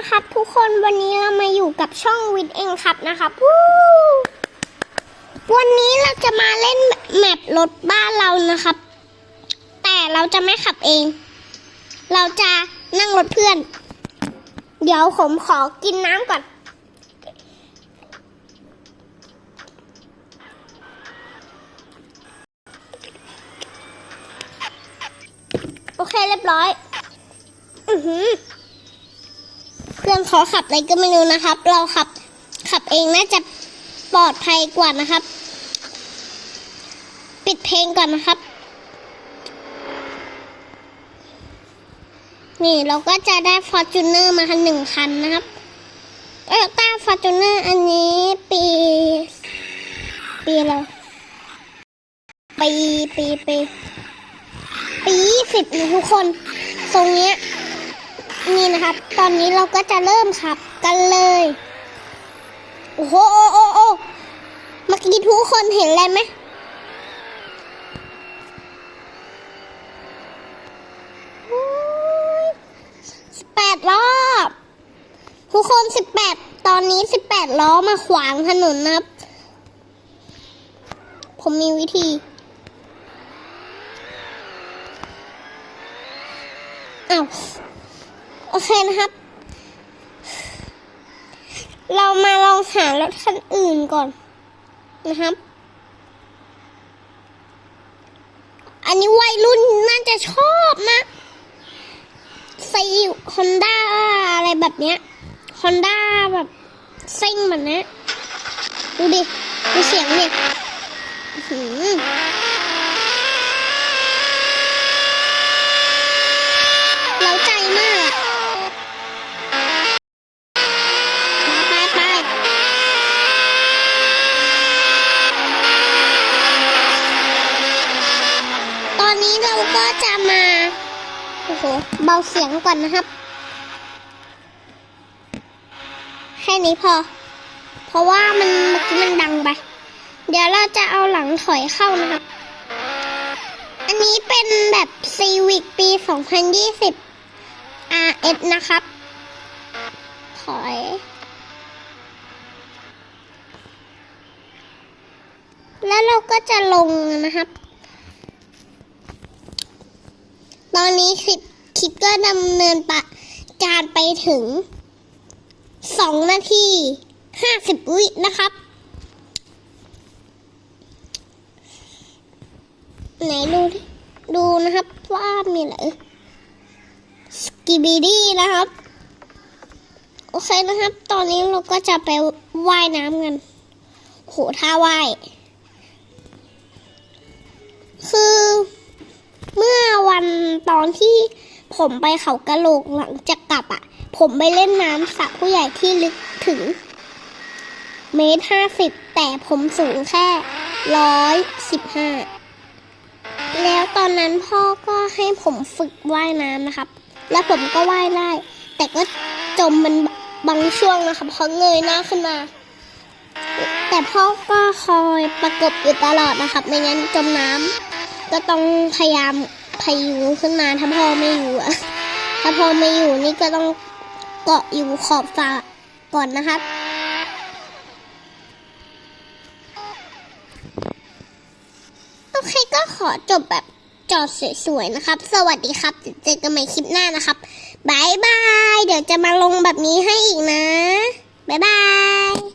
นะครับทุกคนวันนี้เรามาอยู่กับช่องวิดเองครับนะครับวันนี้เราจะมาเล่นแมปรถบ้านเรานะครับ แต่เราจะไม่ขับเอง เราจะนั่งรถเพื่อน เดี๋ยวผมขอกินน้ำก่อนโอเคเรียบร้อย อือหือ พื่อนเขาขับอะไรก็ไม่รู้นะครับ เราขับขับเองน่าจะปลอดภัยกว่านะครับ ปิดเพลงก่อนนะครับ นี่เราก็จะได้ f o r t u n e r มาคันหนึ่งคันนะครับเออต้า f o r t u n e r อันนี้ปี ปีอะไรปีปีปีปีสิบนะทุกคนตรงเนี้ย นี่นะครับ ตอนนี้เราก็จะเริ่มขับกันเลย โอ้โหโอ้โอ้โอ้เมื่อกี้ทุกคนเห็นอะไรไหมสิบแปดรอบ ทุกคนสิบแปดตอนนี้สิบแปดล้อมาขวางถนนนะครับ ผมมีวิธีอ้าว โอเคนะครับ เรามาลองหารถคันอื่นก่อนนะครับ อันนี้วัยรุ่นน่าจะชอบนะซีฮอนด้าอะไรแบบเนี้ยฮอนด้าแบบซิ่งแบบเนี้ยดูดิ ดูเสียงดิอื้อหือ ก็จะมา โอ้โห เบาเสียงก่อนนะครับ แค่นี้พอ เพราะว่ามันเมื่อกี้มันดังไป เดี๋ยวเราจะเอาหลังถอยเข้านะครับ อันนี้เป็นแบบ Civic ปี 2020 RS นะครับ ถอยแล้วเราก็จะลงนะครับ ตอนนี้คลิปคลิปก็ดำเนินปะการไปถึง2นาที50วินะครับ ไหนดูดิดูนะครับว่ามีอะไรสกิบิดี้นะครับ โอเคนะครับ ตอนนี้เราก็จะไปว่ายน้ำกันโหท่าว่าย คือ เมื่อวันตอนที่ผมไปเขากระโหลกหลังจากกลับอะ่ะ ผมไปเล่นน้ำสระผู้ใหญ่ที่ลึกถึง เมตรห้าสิบแต่ผมสูงแค่ร้อยสิบห้าแล้วตอนนั้นพ่อก็ให้ผมฝึกว่ายน้ำนะครับ แล้วผมก็ว่ายได้ แต่ก็จมมันบางช่วงนะครับเพราะเงยหน้าขึ้นมา แต่พ่อก็คอยประกบอยู่ตลอดนะครับ ไม่งั้นจมน้ำ ก็ต้องพยายามพยุงขึ้นมาถ้าพ่อไม่อยู่อะถ้าพ่อไม่อยู่นี่ก็ต้องเกาะอยู่ขอบสระก่อนนะครับโอเคก็ขอจบแบบจอดสวยๆนะครับ สวัสดีครับ เจอกันใหม่คลิปหน้านะครับบายบาย เดี๋ยวจะมาลงแบบนี้ให้อีกนะบายบาย